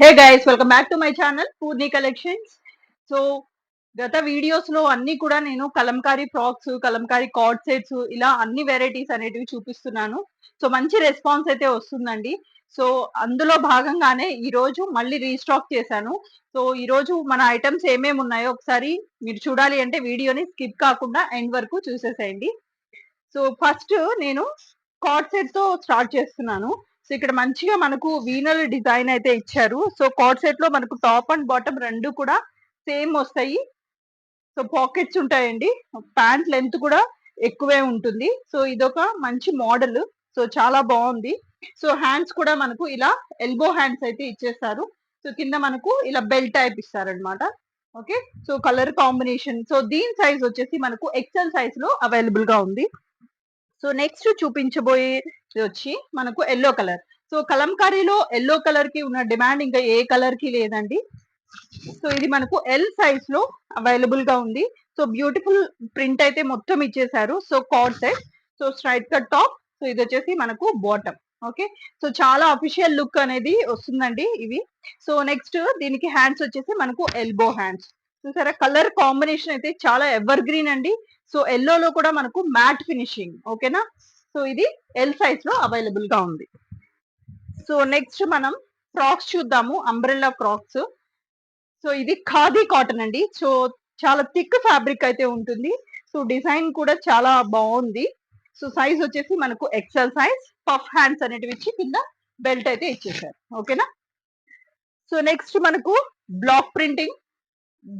Hey guys welcome back to my channel Poorni collections so గత వీడియోస్లో అన్ని కూడా నేను Kalamkari frocks Kalamkari cord sets ఇలా అన్ని వెరైటీస్ అనేటివి చూపిస్తున్నాను. సో మంచి రెస్పాన్స్ అయితే వస్తుందండి. సో అందులో భాగంగానే ఈ రోజు మళ్ళీ రీస్టాక్ చేశాను. సో ఈ రోజు మన ఐటమ్స్ ఏమేమి ఉన్నాయో ఒకసారి మీరు చూడాలి అంటే వీడియోని స్కిప్ కాకుండా ఎండ్ వరకు చూసేసేయండి. సో ఫస్ట్ నేను కార్డ్ సెట్తో స్టార్ట్ చేస్తున్నాను. సో ఇక్కడ మంచిగా మనకు వీనల్ డిజైన్ అయితే ఇచ్చారు. సో కార్డ్ సెట్లో మనకు టాప్ అండ్ బాటమ్ రెండు కూడా సేమ్ వస్తాయి. సో పాకెట్స్ ఉంటాయండి. ప్యాంట్ లెంత్ కూడా ఎక్కువే ఉంటుంది. సో ఇదొక మంచి మోడల్ సో చాలా బాగుంది. సో హ్యాండ్స్ కూడా మనకు ఇలా ఎల్బో హ్యాండ్స్ అయితే ఇచ్చేస్తారు సో కింద మనకు ఇలా బెల్ట్ టైప్ ఇస్తారనమాట okay so colour combination so దీని సైజ్ వచ్చేసి మనకు ఎక్సెల్ సైజ్లో అవైలబుల్గా ఉంది. సో నెక్స్ట్ చూపించబోయే వచ్చి మనకు ఎల్లో కలర్. సో కలంకారీలో ఎల్లో కలర్కి ఉన్న డిమాండ్ ఇంకా ఏ కలర్కి లేదండి. సో ఇది మనకు ఎల్ సైజ్లో అవైలబుల్గా ఉంది. సో బ్యూటిఫుల్ ప్రింట్ అయితే మొత్తం ఇచ్చేసారు. So cord set so straight cut top so ఇది వచ్చేసి మనకు బాటమ్. ఓకే? సో చాలా అఫీషియల్ లుక్ అనేది వస్తుందండి ఇవి. సో నెక్స్ట్ దీనికి హ్యాండ్స్ వచ్చేసి మనకు ఎల్బో హ్యాండ్స్. చూసారా? కలర్ కాంబినేషన్ అయితే చాలా ఎవర్ గ్రీన్ అండి. సో ఎల్లోలో కూడా మనకు మ్యాట్ ఫినిషింగ్ ఓకేనా? సో ఇది ఎల్ సైజ్లో అవైలబుల్గా ఉంది. సో నెక్స్ట్ మనం ఫ్రాక్స్ చూద్దాము అంబ్రెల్లా ఫ్రాక్స్. సో ఇది ఖాదీ కాటన్ అండి. సో చాలా థిక్ ఫ్యాబ్రిక్ అయితే ఉంటుంది. సో డిజైన్ కూడా చాలా బాగుంది. సో సైజ్ వచ్చేసి మనకు ఎక్సెల్ సైజ్ పఫ్ హ్యాండ్స్ అనేటివి ఇచ్చి కింద బెల్ట్ అయితే ఇచ్చేసారు ఓకేనా? సో నెక్స్ట్ మనకు బ్లాక్ ప్రింటింగ్.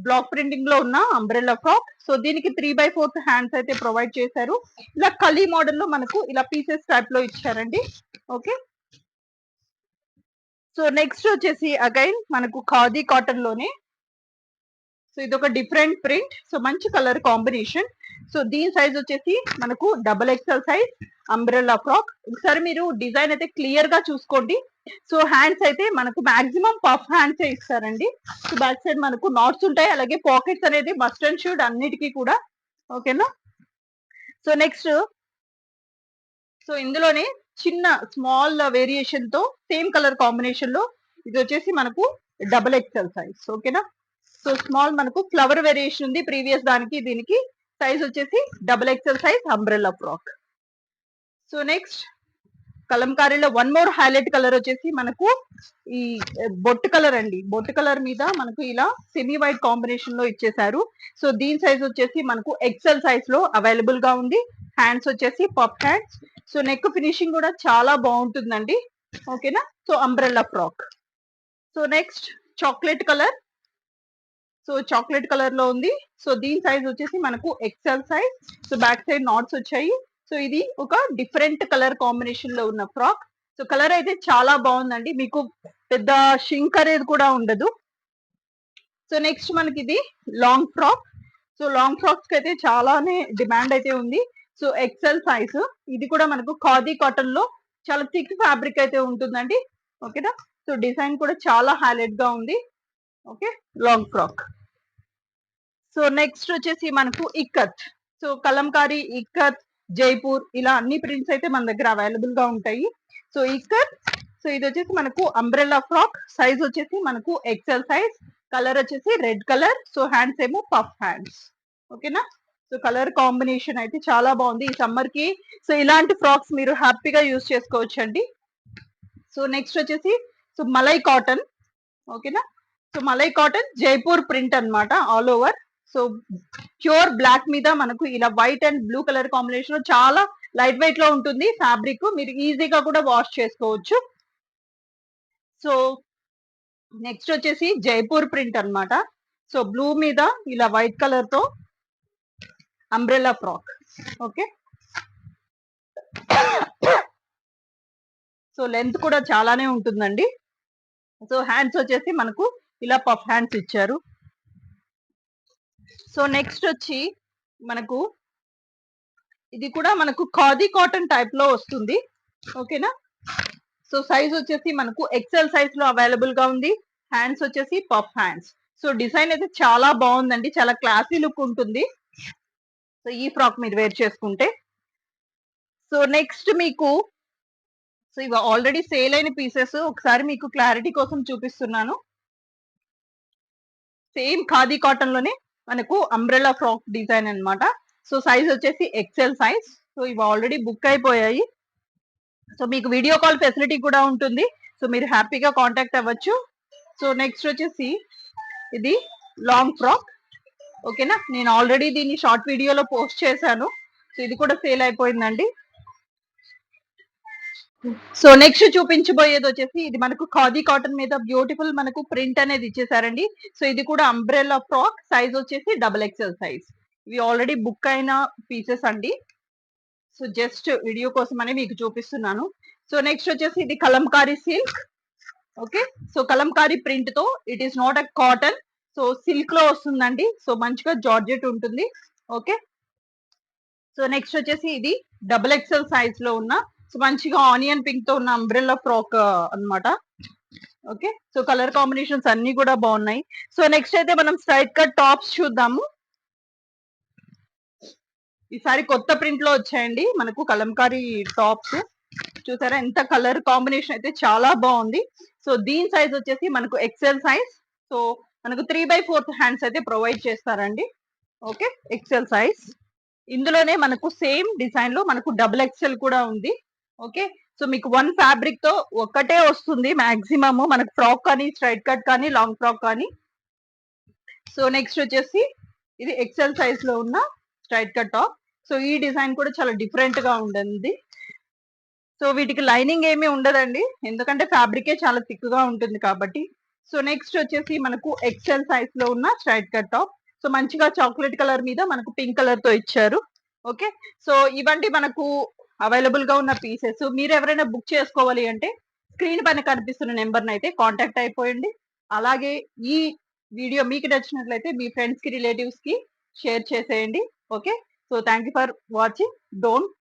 బ్లాక్ ప్రింటింగ్లో ఉన్న అంబ్రెల్లా ఫ్రాక్ సో దీనికి త్రీ బై ఫోర్త్ హ్యాండ్స్ అయితే ప్రొవైడ్ చేశారు. ఇలా కలీ మోడల్లో మనకు ఇలా పీసెస్ టైప్లో ఇచ్చారండి. ఓకే సో నెక్స్ట్ వచ్చేసి అగైన్ మనకు ఖాదీ కాటన్లోనే సో ఇది ఒక డిఫరెంట్ ప్రింట్ సో మంచి కలర్ కాంబినేషన్ సో దీని సైజ్ వచ్చేసి మనకు double XL size umbrella frock ఒకసారి మీరు డిజైన్ అయితే క్లియర్గా చూసుకోండి. సో హ్యాండ్స్ అయితే మనకు మాక్సిమం పఫ్ హ్యాండ్స్ ఇస్తారండి. సో బ్యాక్ సైడ్ మనకు నాట్స్ ఉంటాయి. అలాగే పాకెట్స్ అనేది మస్ట్ అండ్ షూడ్ అన్నిటికీ కూడా. ఓకేనా సో నెక్స్ట్ సో ఇందులోనే చిన్న స్మాల్ వేరియేషన్తో సేమ్ కలర్ కాంబినేషన్లో ఇది వచ్చేసి మనకు డబల్ ఎక్సెల్ సైజ్ ఓకేనా సో స్మాల్ మనకు ఫ్లవర్ వేరియేషన్ ఉంది. ప్రీవియస్ దానికి దీనికి సైజ్ వచ్చేసి double XL size umbrella frock so next కలంకారీలో one more highlight colour వచ్చేసి మనకు ఈ బొట్టు కలర్ అండి. బొట్టు కలర్ మీద మనకు ఇలా సెమీ వైట్ కాంబినేషన్లో ఇచ్చేసారు సో దీని సైజ్ వచ్చేసి మనకు ఎక్సెల్ సైజ్లో అవైలబుల్గా ఉంది. హ్యాండ్స్ వచ్చేసి పప్ హ్యాండ్స్ సో నెక్ ఫినిషింగ్ కూడా చాలా బాగుంటుందండి. ఓకేనా so umbrella frock so next chocolate colour so chocolate కలర్లో ఉంది. సో దీని సైజ్ వచ్చేసి మనకు XL size so back side knots వచ్చాయి. సో ఇది ఒక డిఫరెంట్ కలర్ కాంబినేషన్లో ఉన్న ఫ్రాక్ సో కలర్ అయితే చాలా బాగుందండి. మీకు పెద్ద షింక్ అనేది కూడా ఉండదు. సో నెక్స్ట్ మనకి ఇది లాంగ్ ఫ్రాక్ సో లాంగ్ ఫ్రాక్స్కి అయితే చాలానే డిమాండ్ అయితే ఉంది. సో ఎక్సెల్ సైజ్ ఇది కూడా మనకు ఖాదీ కాటన్లో చాలా థిక్ ఫ్యాబ్రిక్ అయితే ఉంటుందండి. ఓకేనా సో డిజైన్ కూడా చాలా హైలైట్గా ఉంది. Okay long frock so next వచ్చేసి మనకు ఇక్కత్. సో కలంకారీ ఇక్కత్ జైపూర్ ఇలా అన్ని ప్రింట్స్ అయితే మన దగ్గర అవైలబుల్గా ఉంటాయి. సో ఇక్కత్ సో ఇది వచ్చేసి మనకు అంబ్రెల్లా ఫ్రాక్ సైజ్ వచ్చేసి మనకు ఎక్సెల్ సైజ్ కలర్ వచ్చేసి రెడ్ కలర్ సో హ్యాండ్స్ ఏమో పఫ్ హ్యాండ్స్ ఓకేనా సో కలర్ కాంబినేషన్ అయితే చాలా బాగుంది ఈ సమ్మర్కి. సో ఇలాంటి ఫ్రాక్స్ మీరు హ్యాపీగా యూస్ చేసుకోవచ్చు అండి సో నెక్స్ట్ వచ్చేసి సో మలై కాటన్ ఓకేనా so malai cotton Jaipur print అన్నమాట all over so pure black మీద మనకు ఇలా white and blue colour combination చాలా లైట్ వెయిట్లో ఉంటుంది ఫ్యాబ్రిక్ మీరు ఈజీగా కూడా వాష్ చేసుకోవచ్చు. సో నెక్స్ట్ వచ్చేసి జైపూర్ ప్రింట్ అన్నమాట. సో బ్లూ మీద ఇలా వైట్ కలర్తో umbrella frock okay so length కూడా చాలానే ఉంటుందండి. సో హ్యాండ్స్ వచ్చేసి మనకు ఇలా పఫ్ హ్యాండ్స్ ఇచ్చారు. సో నెక్స్ట్ వచ్చి మనకు ఇది కూడా మనకు ఖాదీ కాటన్ టైప్లో వస్తుంది. ఓకేనా? సో సైజ్ వచ్చేసి మనకు ఎక్సెల్ సైజ్లో అవైలబుల్గా ఉంది. హ్యాండ్స్ వచ్చేసి పఫ్ హ్యాండ్స్ సో డిజైన్ అయితే చాలా బాగుందండి. చాలా క్లాసీ లుక్ ఉంటుంది. సో ఈ ఫ్రాక్ మీరు వేర్ చేసుకుంటే. సో నెక్స్ట్ మీకు సో ఇవి ఆల్రెడీ సేల్ అయిన పీసెస్ ఒకసారి మీకు క్లారిటీ కోసం చూపిస్తున్నాను. సేమ్ ఖాదీ కాటన్లోనే మనకు అంబ్రెలా ఫ్రాక్ డిజైన్ అన్నమాట. సో సైజ్ వచ్చేసి ఎక్సెల్ సైజ్ సో ఇవి ఆల్రెడీ బుక్ అయిపోయాయి. సో మీకు వీడియో కాల్ ఫెసిలిటీ కూడా ఉంటుంది. సో మీరు హ్యాపీగా కాంటాక్ట్ అవ్వచ్చు. సో నెక్స్ట్ వచ్చేసి ఇది లాంగ్ ఫ్రాక్ ఓకేనా నేను ఆల్రెడీ దీన్ని షార్ట్ వీడియోలో పోస్ట్ చేశాను. సో ఇది కూడా సేల్ అయిపోయిందండి. సో నెక్స్ట్ చూపించబోయేది వచ్చేసి ఇది మనకు ఖాదీ కాటన్ మీద బ్యూటిఫుల్ మనకు ప్రింట్ అనేది ఇచ్చేసారండి. సో ఇది కూడా అంబ్రెల్లా ఫ్రాక్ సైజ్ వచ్చేసి డబుల్ ఎక్స్ఎల్ సైజ్ ఇవి ఆల్రెడీ బుక్ అయిన పీసెస్ అండి. సో జస్ట్ వీడియో కోసం అని మీకు చూపిస్తున్నాను. సో నెక్స్ట్ వచ్చేసి ఇది Kalamkari silk okay so Kalamkari ప్రింట్తో it is not a cotton so సిల్క్లో వస్తుందండి. సో మంచిగా జార్జెట్ ఉంటుంది. ఓకే సో నెక్స్ట్ వచ్చేసి ఇది డబుల్ ఎక్స్ఎల్ సైజ్లో ఉన్న సో మంచిగా ఆనియన్ పింక్తో ఉన్న అంబ్రెల్లా ఫ్రాక్ అన్నమాట. ఓకే? సో కలర్ కాంబినేషన్స్ అన్ని కూడా బాగున్నాయి. సో నెక్స్ట్ అయితే మనం స్ట్రైట్ కట్ టాప్స్ చూద్దాము. ఈసారి కొత్త ప్రింట్లో వచ్చాయండి మనకు కలంకారీ టాప్స్. చూసారా? ఎంత కలర్ కాంబినేషన్ అయితే చాలా బాగుంది. సో దీని సైజ్ వచ్చేసి మనకు ఎక్సెల్ సైజ్ సో మనకు త్రీ బై ఫోర్త్ హ్యాండ్స్ అయితే ప్రొవైడ్ చేస్తారండి. ఓకే? ఎక్సెల్ సైజ్ ఇందులోనే మనకు సేమ్ డిజైన్లో మనకు డబుల్ ఎక్సెల్ కూడా ఉంది. ఓకే? సో మీకు వన్ ఫ్యాబ్రిక్తో ఒక్కటే వస్తుంది మాక్సిమమ్. మనకు ఫ్రాక్ కానీ స్ట్రైట్ కట్ కానీ లాంగ్ ఫ్రాక్ కానీ. సో నెక్స్ట్ వచ్చేసి ఇది ఎక్సెల్ సైజ్లో ఉన్న స్ట్రైట్ కట్ టాప్. సో ఈ డిజైన్ కూడా చాలా డిఫరెంట్గా ఉంటుంది సో వీటికి లైనింగ్ ఏమీ ఉండదండి. ఎందుకంటే ఫ్యాబ్రికే చాలా థిక్గా ఉంటుంది కాబట్టి. సో నెక్స్ట్ వచ్చేసి మనకు ఎక్సెల్ సైజ్లో ఉన్న స్ట్రైట్ కట్ టాప్. సో మంచిగా చాక్లెట్ కలర్ మీద మనకు పింక్ కలర్తో ఇచ్చారు. ఓకే? సో ఇవంటి మనకు అవైలబుల్గా ఉన్న పీసెస్. మీరు ఎవరైనా బుక్ చేసుకోవాలి అంటే స్క్రీన్ పైన కనిపిస్తున్న నెంబర్ అయితే కాంటాక్ట్ అయిపోయండి. అలాగే ఈ వీడియో మీకు నచ్చినట్లయితే మీ ఫ్రెండ్స్కి రిలేటివ్స్కి షేర్ చేసేయండి. Okay? So thank you for watching. Don't